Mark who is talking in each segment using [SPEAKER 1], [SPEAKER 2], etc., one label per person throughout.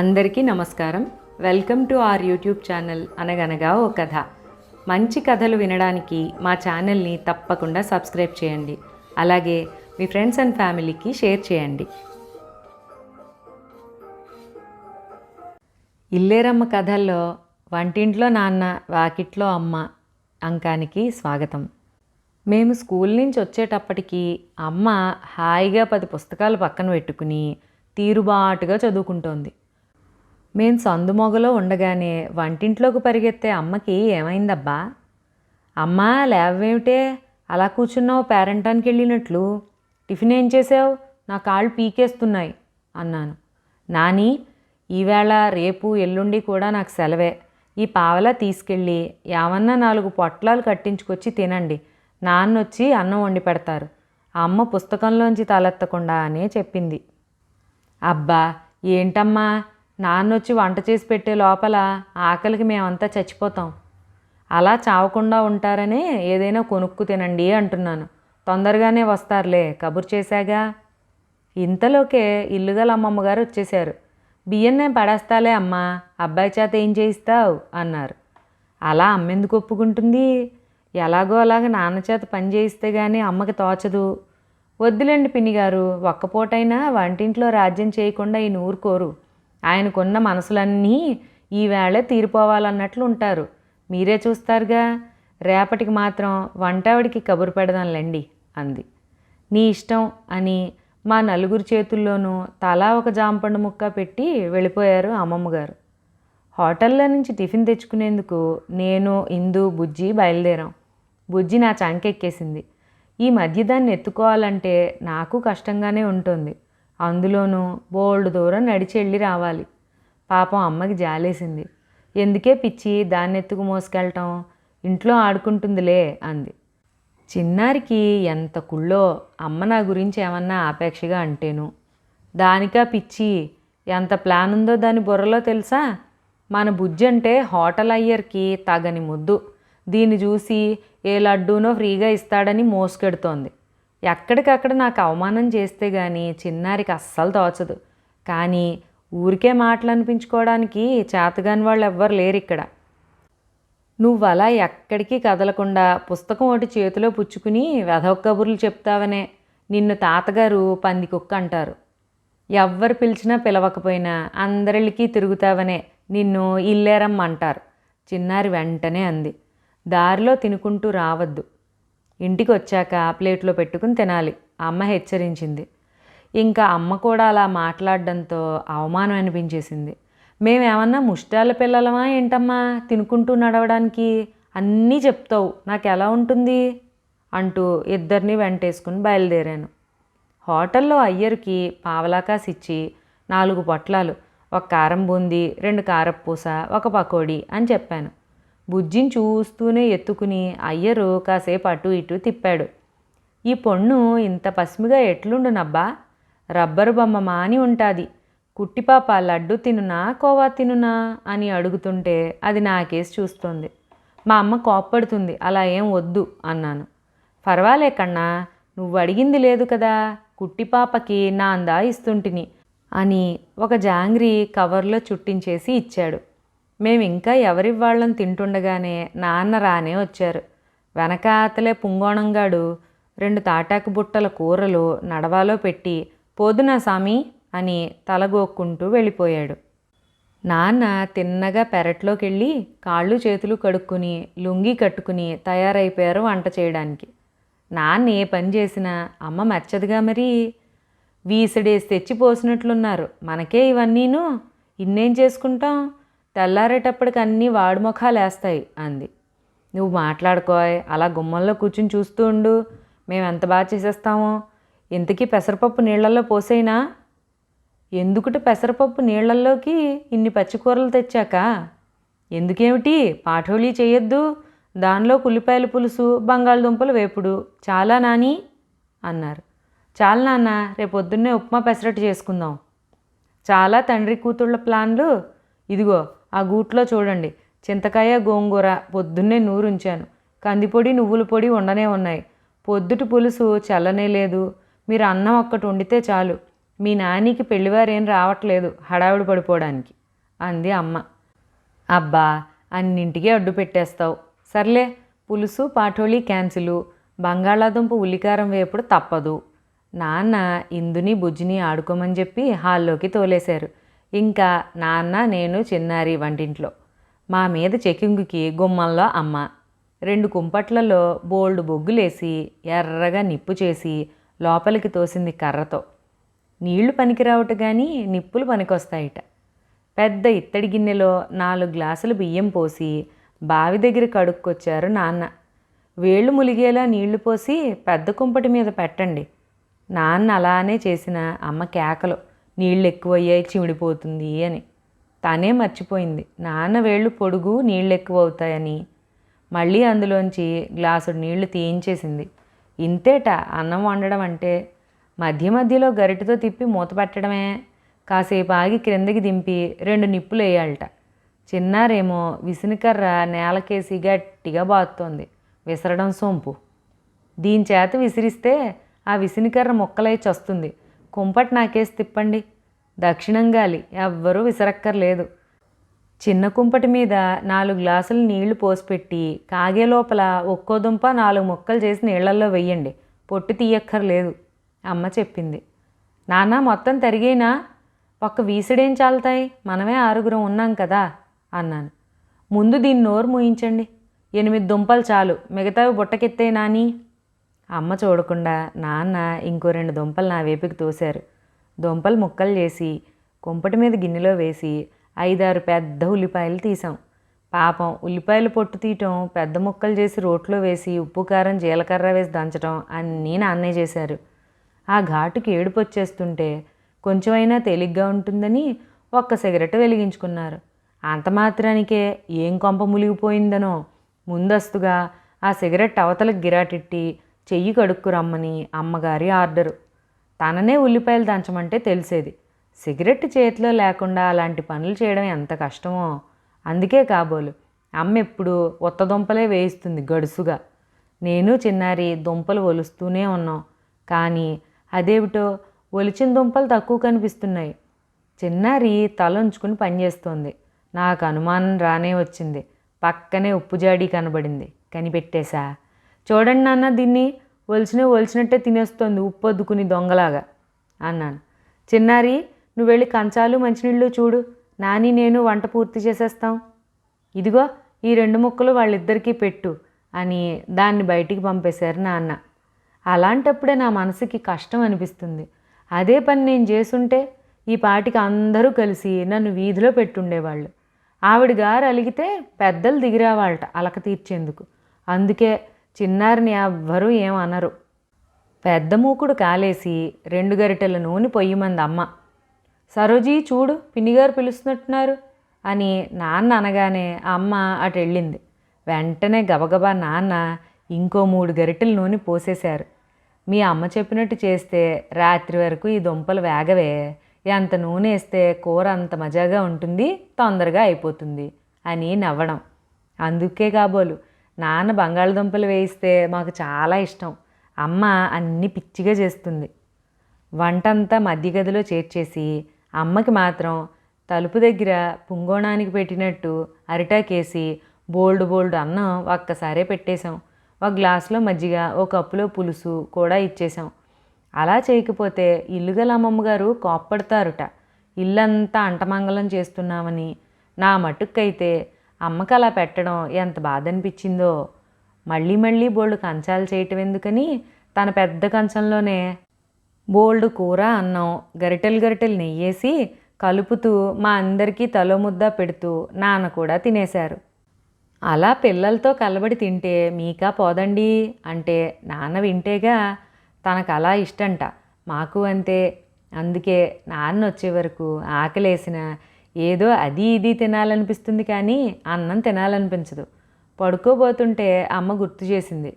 [SPEAKER 1] అందరికీ నమస్కారం. Welcome to our YouTube channel అనగనగా ఓ కథ. మంచి కథలు వినడానికి మా ఛానల్ని తప్పకుండా సబ్స్క్రైబ్ చేయండి. అలాగే మీ ఫ్రెండ్స్ అండ్ ఫ్యామిలీకి షేర్ చేయండి. ఇల్లేరమ్మ కథల్లో వంటింట్లో నాన్న వాకిట్లో అమ్మ అంకానికి స్వాగతం. మేము స్కూల్ నుంచి వచ్చేటప్పటికి అమ్మ హాయిగా పది పుస్తకాలు పక్కన పెట్టుకుని తీరుబాటుగా చదువుకుంటోంది. మేం సందుమొగలో ఉండగానే వంటింట్లోకి పరిగెత్తే అమ్మకి ఏమైందబ్బా? అమ్మా లేవేమిటే అలా కూర్చున్నావు పేరంటానికి వెళ్ళినట్లు టిఫిన్ ఏం చేసావు? నా కాళ్ళు పీకేస్తున్నాయి అన్నాను. నాని ఈవేళ రేపు ఎల్లుండి కూడా నాకు సెలవే. ఈ పావలా తీసుకెళ్ళి ఏమన్నా నాలుగు పొట్లాలు కట్టించుకొచ్చి తినండి. నాన్న వచ్చి అన్నం వండి పెడతారు. అమ్మ పుస్తకంలోంచి తలెత్తకుండా అనే చెప్పింది. అబ్బా ఏంటమ్మా? నాన్నొచ్చి వంట చేసి పెట్టే లోపల ఆకలికి మేమంతా చచ్చిపోతాం. అలా చావకుండా ఉంటారనే ఏదైనా కొనుక్కు తినండి అంటున్నాను. తొందరగానే వస్తారులే కబుర్ చేశాగా. ఇంతలోకే ఇల్లుగల అమ్మమ్మ గారు వచ్చేశారు. బియ్యం నేను పడేస్తాలే అమ్మా అబ్బాయి చేత ఏం చేయిస్తావు? అన్నారు. అలా అమ్మెందుకు ఒప్పుకుంటుంది? ఎలాగో అలాగ నాన్న చేత పని చేయిస్తే కానీ అమ్మకి తోచదు. వద్దులేండి పిన్ని గారు ఒక్కపూటైనా వంటింట్లో రాజ్యం చేయకుండా ఈ ఊరుకోరు ఆయనకున్న మనసులన్నీ ఈవేళ తీరిపోవాలన్నట్లు ఉంటారు. మీరే చూస్తారుగా? రేపటికి మాత్రం వంటావిడికి కబురు పెడదాంలేండి అంది. నీ ఇష్టం అని మా నలుగురు చేతుల్లోనూ తలా ఒక జాంపండు ముక్క పెట్టి వెళ్ళిపోయారు అమ్మమ్మగారు. హోటల్లో నుంచి టిఫిన్ తెచ్చుకునేందుకు నేను ఇందు బుజ్జి బయలుదేరాం. బుజ్జి నా చంకెక్కేసింది. ఈ మధ్య దాన్ని ఎత్తుకోవాలంటే నాకు కష్టంగానే ఉంటుంది. అందులోనూ బోల్డ్ దూరం నడిచి వెళ్ళి రావాలి. పాపం అమ్మకి జాలేసింది. ఎందుకే పిచ్చి దాన్ని ఎత్తుకు మోసుకెళ్ళటం? ఇంట్లో ఆడుకుంటుందిలే అంది. చిన్నారికి ఎంత కుళ్ళో అమ్మ నా గురించి ఏమన్నా ఆపేక్షగా అంటేను. దానికా పిచ్చి? ఎంత ప్లాన్ ఉందో దాని బుర్రలో తెలుసా? మన బుజ్జి అంటే హోటల్ అయ్యర్కి తగని ముద్దు. దీన్ని చూసి ఏ లడ్డూనో ఫ్రీగా ఇస్తాడని మోసుకెడుతోంది. ఎక్కడికక్కడ నాకు అవమానం చేస్తే గాని చిన్నారికి అస్సలు తోచదు. కానీ ఊరికే మాటలు అనిపించుకోవడానికి చేతగాని వాళ్ళు ఎవ్వరు లేరు ఇక్కడ. నువ్వు అలా ఎక్కడికి కదలకుండా పుస్తకం ఒకటి చేతిలో పుచ్చుకుని వెధవ కబుర్లు చెప్తావనే నిన్ను తాతగారు పంది కుక్క అంటారు. ఎవ్వరు పిలిచినా పిలవకపోయినా అందరిళ్ళకి తిరుగుతావనే నిన్ను ఇల్లేరమ్మంటారు చిన్నారి వెంటనే అంది. దారిలో తినుకుంటూ రావద్దు. ఇంటికి వచ్చాక ప్లేట్లో పెట్టుకుని తినాలి. అమ్మ హెచ్చరించింది. ఇంకా అమ్మ కూడా అలా మాట్లాడడంతో అవమానం అనిపించేసింది. మేమేమన్నా ముష్టాల పిల్లలమా ఏంటమ్మా? తినుకుంటూ నడవడానికి? అన్నీ చెప్తావు. నాకు ఎలా ఉంటుంది? అంటూ ఇద్దరిని వెంటేసుకుని బయలుదేరాను. హోటల్లో అయ్యర్కి పావలాకాస్ ఇచ్చి నాలుగు పొట్లాలు ఒక కారం బూంది రెండు కారపూస ఒక పకోడీ అని చెప్పాను. బుజ్జిని చూస్తూనే ఎత్తుకుని అయ్యరు కాసేపు అటు ఇటు తిప్పాడు. ఈ పొన్ను ఇంత పసిమిగా ఎట్లుండునబ్బా? రబ్బరు బొమ్మ మాని ఉంటుంది. కుట్టిపాప లడ్డు తినునా కోవా తినునా అని అడుగుతుంటే అది నాకేసి చూస్తోంది. మా అమ్మ కోప్పడుతుంది అలా ఏం వద్దు అన్నాను. పర్వాలే కన్నా నువ్వు అడిగింది లేదు కదా కుట్టిపాపకి నా అందా ఇస్తుంటిని అని ఒక జాంగ్రీ కవర్లో చుట్టించేసి ఇచ్చాడు. మేము ఇంకా ఎవరివాళ్ళని తింటుండగానే నాన్న రానే వచ్చారు. వెనకాతలే పుంగోణంగాడు రెండు తాటాకు బుట్టల కూరలు నడవాలో పెట్టి పోదునా సామి అని తలగోక్కుంటూ వెళ్ళిపోయాడు. నాన్న తిన్నగా పెరట్లోకి వెళ్ళి కాళ్ళు చేతులు కడుక్కుని లుంగి కట్టుకుని తయారైపోయారు వంట చేయడానికి. నాన్న ఏ పని చేసినా అమ్మ మెచ్చదుగా మరి వీసడేసి తెచ్చి పోసినట్లున్నారు. మనకే ఇవన్నీను? ఇన్నేం చేసుకుంటాం? తెల్లారేటప్పటికి అన్నీ వాడు ముఖాలు వేస్తాయి అంది. నువ్వు మాట్లాడుకోయ్ అలా గుమ్మంలో కూర్చుని చూస్తూ ఉండు. మేము ఎంత బాగా చేసేస్తామో. ఇంతకీ పెసరపప్పు నీళ్ళల్లో పోసేయినా? ఎందుకుట పెసరపప్పు నీళ్ళల్లోకి ఇన్ని పచ్చికూరలు తెచ్చాక? ఎందుకేమిటి? పాఠోళీ చేయొద్దు. దానిలో ఉల్లిపాయల పులుసు బంగాళదుంపలు వేపుడు. చాలా నాని? అన్నారు. చాలా నాన్న రేపొద్దున్నే ఉప్మా పెసరట్టు చేసుకుందాం. చాలా తండ్రి కూతుళ్ళ ప్లాన్లు. ఇదిగో ఆ గూట్లో చూడండి. చింతకాయ గోంగూర పొద్దున్నే నూరుంచాను. కందిపొడి నువ్వుల పొడి ఉండనే ఉన్నాయి. పొద్దుటి పులుసు చల్లనే లేదు. మీరు అన్నం ఒక్కటి వండితే చాలు. మీ నానికి పెళ్ళివారేం రావట్లేదు హడావిడి పడిపోవడానికి అంది అమ్మ. అబ్బా అన్నింటికీ అడ్డు పెట్టేస్తావు. సర్లే పులుసు పాఠోళీ క్యాన్సిలు బంగాళాదుంప ఉల్లికారం వేపుడు తప్పదు. నాన్న ఇందుని బుజ్జిని ఆడుకోమని చెప్పి హాల్లోకి తోలేశారు. ఇంకా నాన్న నేను చిన్నారి వంటింట్లో. మా మీద చెకింగుకి గుమ్మంలో అమ్మ. రెండు కుంపట్లలో బోల్డు బొగ్గులేసి ఎర్రగా నిప్పు చేసి లోపలికి తోసింది కర్రతో. నీళ్ళు పనికిరావట కానీ నిప్పులు పనికొస్తాయిట. పెద్ద ఇత్తడి గిన్నెలో నాలుగు గ్లాసులు బియ్యం పోసి బావి దగ్గర కడుక్కొచ్చారు నాన్న. వేళ్ళు ములిగేలా నీళ్ళు పోసి పెద్ద కుంపటి మీద పెట్టండి. నాన్న అలానే చేసిన అమ్మ కేకలు. నీళ్ళు ఎక్కువయ్యాయి చిమిడిపోతుంది అని. తనే మర్చిపోయింది. నాన్న వేళ్ళు పొడుగు నీళ్ళు ఎక్కువ అవుతాయని మళ్ళీ అందులోంచి గ్లాసుడు నీళ్ళు తీయించేసింది. ఇంతేట అన్నం వండడం అంటే మధ్య మధ్యలో గరిటతో తిప్పి మూత పెట్టడమే. కాసేపు ఆగి క్రిందకి దింపి రెండు నిప్పులు వేయాలట చిన్నారేమో విసినికర్ర నేలకేసి గట్టిగా బాదుతోంది. విసరడం సొంపు. దీని చేత విసిరిస్తే ఆ విసినికర్ర మొక్కలై చస్తుంది. కుంపటి నాకేసి తిప్పండి. దక్షిణం గాలి ఎవ్వరూ విసరక్కర్లేదు. చిన్న కుంపటి మీద నాలుగు గ్లాసులు నీళ్ళు పోసిపెట్టి కాగే లోపల ఒక్కో దుంప నాలుగు ముక్కలు చేసి నీళ్ళల్లో వెయ్యండి. పొట్టు తీయక్కర్లేదు అమ్మ చెప్పింది. నాన్న మొత్తం తరిగేనా? ఒక్క వీసుడేం చాలుతాయి? మనమే ఆరుగురం ఉన్నాం కదా అన్నాను. ముందు దీన్ని నోరు మూయించండి. ఎనిమిది దుంపలు చాలు మిగతావి బుట్టకెత్తే నాని. అమ్మ చూడకుండా నాన్న ఇంకో రెండు దుంపలు నా వేపుకి తోశారు. దుంపలు ముక్కలు చేసి కుంపటి మీద గిన్నెలో వేసి ఐదారు పెద్ద ఉల్లిపాయలు తీసాం పాపం ఉల్లిపాయలు పొట్టు తీయటం పెద్ద ముక్కలు చేసి రోట్లో వేసి ఉప్పు కారం జీలకర్ర వేసి దంచడం అన్నీ నాన్నే చేశారు. ఆ ఘాటుకి ఏడుపు వచ్చేస్తుంటే కొంచెమైనా తేలిగ్గా ఉంటుందని ఒక్క సిగరెట్ వెలిగించుకున్నారు. అంత మాత్రానికే ఏం కొంప మునిగిపోయిందనో ముందస్తుగా ఆ సిగరెట్ అవతలకు గిరాటిట్టి చెయ్యి కడుక్కు రమ్మని అమ్మగారి ఆర్డరు. తననే ఉల్లిపాయలు దంచమంటే తెలిసేది. సిగరెట్ చేతిలో లేకుండా అలాంటి పనులు చేయడం ఎంత కష్టమో. అందుకే కాబోలు. అమ్మ ఎప్పుడు ఉత్త దుంపలే వేయిస్తుంది గడుసుగా. నేను చిన్నారి దుంపలు ఒలుస్తూనే ఉన్నాం. కానీ అదేమిటో ఒలిచిన దుంపలు తక్కువ కనిపిస్తున్నాయి. చిన్నారి తల ఉంచుకుని పనిచేస్తోంది నాకు అనుమానం రానే వచ్చింది. పక్కనే ఉప్పు జాడీ కనబడింది. కనిపెట్టేశా? చూడండి నాన్న దీన్ని ఒలిచిన ఒలిచినట్టే తినేస్తోంది ఉప్పు వద్దుకుని దొంగలాగా అన్నాను. చిన్నారి నువ్వు వెళ్ళి కంచాలు మంచినీళ్ళు చూడు. నాని నేను వంట పూర్తి చేసేస్తాం. ఇదిగో ఈ రెండు ముక్కలు వాళ్ళిద్దరికీ పెట్టు అని దాన్ని బయటికి పంపేశారు నాన్న. అలాంటప్పుడే నా మనసుకి కష్టం అనిపిస్తుంది. అదే పని నేను చేసుంటే ఈ పాటికి అందరూ కలిసి నన్ను వీధిలో పెట్టుండేవాళ్ళు. ఆవిడ గారు అలిగితే పెద్దలు దిగిరావాళ్ళట అలక తీర్చేందుకు. అందుకే చిన్నారిని ఎవ్వరూ ఏమనరు పెద్ద మూకుడు కాలేసి రెండు గరిటెల నూనె పొయ్యమంది అమ్మ. సరోజీ చూడు పిన్నిగారు పిలుస్తున్నట్టున్నారు అని నాన్న అనగానే అమ్మ అటు వెళ్ళింది. వెంటనే గబగబా నాన్న ఇంకో మూడు గరిటెల నూనె పోసేశారు. మీ అమ్మ చెప్పినట్టు చేస్తే రాత్రి వరకు ఈ దుంపలు వేగవే. ఎంత నూనె వేస్తే కూర అంత మజాగా ఉంటుంది తొందరగా అయిపోతుంది అని నవ్వడం. అందుకే కాబోలు నాన్న బంగాళదుంపలు వేయిస్తే మాకు చాలా ఇష్టం. అమ్మ అన్ని పిచ్చిగా చేస్తుంది. వంటంతా మధ్య గదిలో చేర్చేసి అమ్మకి మాత్రం తలుపు దగ్గర పుంగోణానికి పెట్టినట్టు అరిటాకేసి బోల్డ్ బోల్డ్ అన్నం ఒక్కసారే పెట్టేశాం. ఒక గ్లాసులో మజ్జిగ ఒక కప్పులో పులుసు కూడా ఇచ్చేసాం అలా చేయకపోతే ఇల్లుగల అమ్మమ్మగారు కోప్పడతారుట. ఇల్లంతా అంటమంగళం చేస్తున్నామని నా మటుక్కైతే అమ్మకి అలా పెట్టడం ఎంత బాధ అనిపించిందో మళ్ళీ మళ్ళీ బోల్డ్ కంచాలు చేయటం ఎందుకని తన పెద్ద కంచంలోనే బోల్డ్ కూర అన్నం గరిటెలు గరిటెలు నెయ్యేసి కలుపుతూ మా అందరికీ తలో ముద్ద పెడుతూ నాన్న కూడా తినేశారు. అలా పిల్లలతో కలబడి తింటే మీకా పోదండి? అంటే నాన్న వింటేగా తనకు అలా ఇష్టంట. మాకు అంతే. అందుకే నాన్న వచ్చే వరకు ఆకలేసిన ఏదో అది ఇది తినాలనిపిస్తుంది కానీ అన్నం తినాలనిపించదు. పడుకోబోతుంటే అమ్మ గుర్తు చేసింది.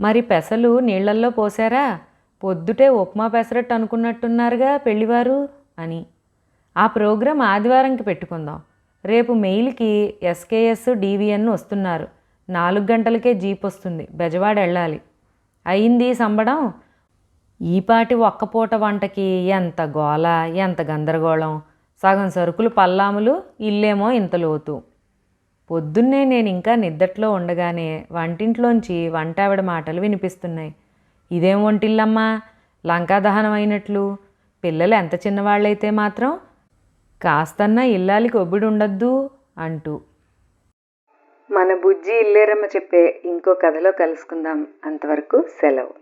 [SPEAKER 1] మరి పెసలు నీళ్ళల్లో పోసారా? పొద్దుటే ఉప్మా పెసరట్టు అనుకున్నట్టున్నారుగా పెళ్ళివారు అని. ఆ ప్రోగ్రాం ఆదివారంకి పెట్టుకుందాం. రేపు మెయిల్కి ఎస్కేఎస్ డివిఎన్ వస్తున్నారు. నాలుగు గంటలకే జీప్ వస్తుంది. బెజవాడ వెళ్ళాలి. అయింది సంబడం? ఈపాటి ఒక్కపూట వంటకి ఎంత గోల ఎంత గందరగోళం. సగం సరుకులు పల్లాములు ఇల్లేమో ఇంత లోతు. పొద్దున్నే నేను ఇంకా నిద్దట్లో ఉండగానే వంటింట్లోంచి వంటావిడ మాటలు వినిపిస్తున్నాయి. ఇదేం వంటిల్లమ్మా? లంకా దహనం అయినట్లు? పిల్లలు ఎంత చిన్నవాళ్ళైతే మాత్రం? కాస్తన్నా ఇల్లాలికి ఒబ్బిడి ఉండద్దు అంటూ. మన బుజ్జి ఇల్లేరమ్మ చెప్పే ఇంకో కథలో కలుసుకుందాం. అంతవరకు సెలవు.